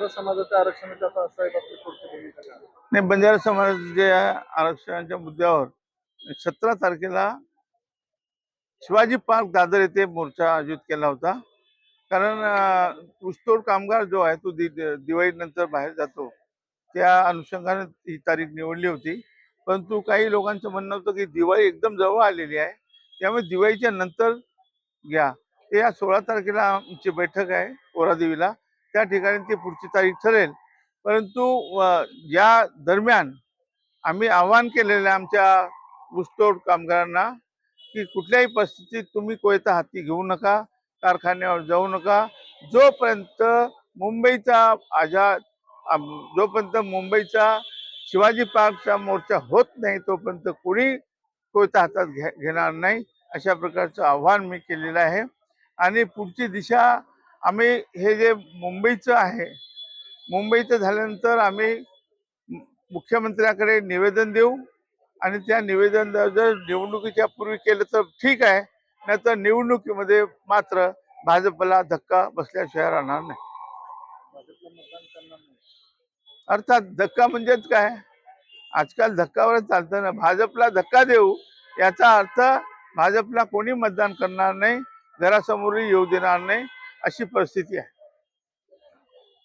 बंजारा समाजाच्या आरक्षणाच्या साहेब आपली पुढची भूमिका काय? नाही बंजारा समाजाच्या आरक्षणाच्या मुद्द्यावर सतरा तारखेला शिवाजी पार्क दादर येथे मोर्चा आयोजित केला होता. कारण अं, ऊसतोड कामगार जो आहे तो दि दिवाळीनंतर बाहेर जातो. त्या अनुषंगाने ही तारीख निवडली होती. परंतु काही लोकांचं म्हणणं होतं की दिवाळी एकदम जवळ आलेली आहे. त्यामुळे दिवाळीच्या नंतर घ्या. ते या सोळा तारखेला आमची बैठक आहे ओरादेवीला. त्या ठिकाणी ती पुढची तारीख ठरेल. परंतु या दरम्यान आम्ही आवाहन केलेलं आहे आमच्या ऊसतोड कामगारांना की कुठल्याही परिस्थितीत तुम्ही कोयता हाती घेऊ नका कारखान्यावर जाऊ नका. जोपर्यंत मुंबईचा आझाद जोपर्यंत मुंबईचा शिवाजी पार्कचा मोर्चा होत नाही तोपर्यंत कोणी कोयता हातात घे घेणार नाही अशा प्रकारचं आव्हान मी केलेलं आहे. आणि पुढची दिशा आम्ही हे जे मुंबईचं आहे मुंबईचं झाल्यानंतर आम्ही मुख्यमंत्र्याकडे निवेदन देऊ आणि त्या निवेदन जर निवडणुकीच्या पूर्वी केलं तर ठीक आहे नाहीतर निवडणुकीमध्ये मात्र भाजपला धक्का बसल्याशिवाय राहणार नाही. नाही अर्थात धक्का म्हणजेच काय? आजकाल धक्कावरच चालतं ना भाजपला धक्का देऊ याचा अर्थ भाजपला कोणी मतदान करणार नाही घरासमोरही येऊ देणार नाही अशी परिस्थिती आहे.